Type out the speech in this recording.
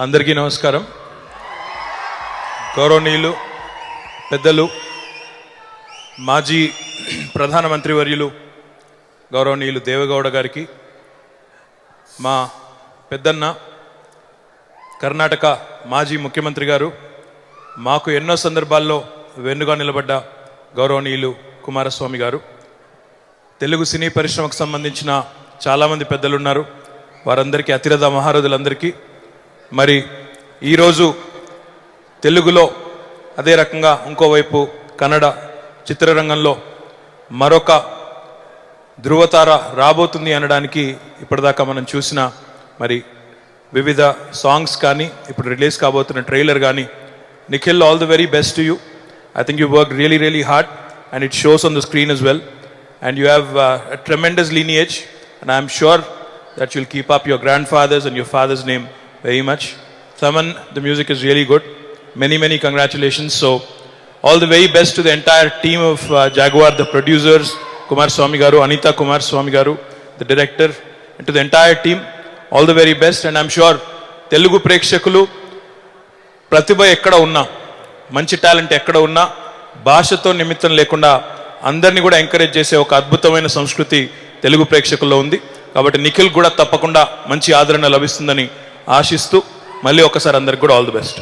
అందరికీ నమస్కారం. గౌరవనీయులు పెద్దలు మాజీ ప్రధానమంత్రి వర్యులు గౌరవనీయులు దేవగౌడ గారికి మా పెద్దన్న కర్ణాటక మాజీ ముఖ్యమంత్రి గారు మాకు ఎన్నో సందర్భాల్లో వెన్నుగా నిలబడ్డ గౌరవనీయులు కుమారస్వామి గారు. తెలుగు సినీ పరిశ్రమకు సంబంధించిన చాలామంది పెద్దలు ఉన్నారు వారందరికీ అతిరథ మహారథులందరికీ. మరి ఈరోజు తెలుగులో అదే రకంగా ఇంకోవైపు కన్నడ చిత్రరంగంలో మరొక ధృవతార రాబోతుంది అనడానికి ఇప్పటిదాకా మనం చూసిన మరి వివిధ సాంగ్స్ కానీ ఇప్పుడు రిలీజ్ కాబోతున్న ట్రైలర్ కానీ Nikhil all the very best you. I think you work really really hard. And it shows on the screen as well and you have a tremendous lineage and I'm sure that you'll keep up your grandfather's and your father's name very much. Thaman, the music is really good. Many, many congratulations. So, all the very best to the entire team of uh, Jaguar, the producers, Kumar Swami Garu, Anita Kumar Swami Garu, the director, and to the entire team, all the very best. And I'm sure Telugu ప్రేక్షకులు ప్రతిభ ఎక్కడ ఉన్నా మంచి talent ఎక్కడ ఉన్నా భాషతో నిమిత్తం లేకుండా అందరినీ కూడా ఎంకరేజ్ చేసే ఒక అద్భుతమైన సంస్కృతి తెలుగు ప్రేక్షకుల్లో ఉంది. కాబట్టి నిఖిల్ కూడా తప్పకుండా మంచి ఆదరణ లభిస్తుందని ఆశిస్తూ మళ్ళీ ఒకసారి అందరికి కూడా ఆల్ ది బెస్ట్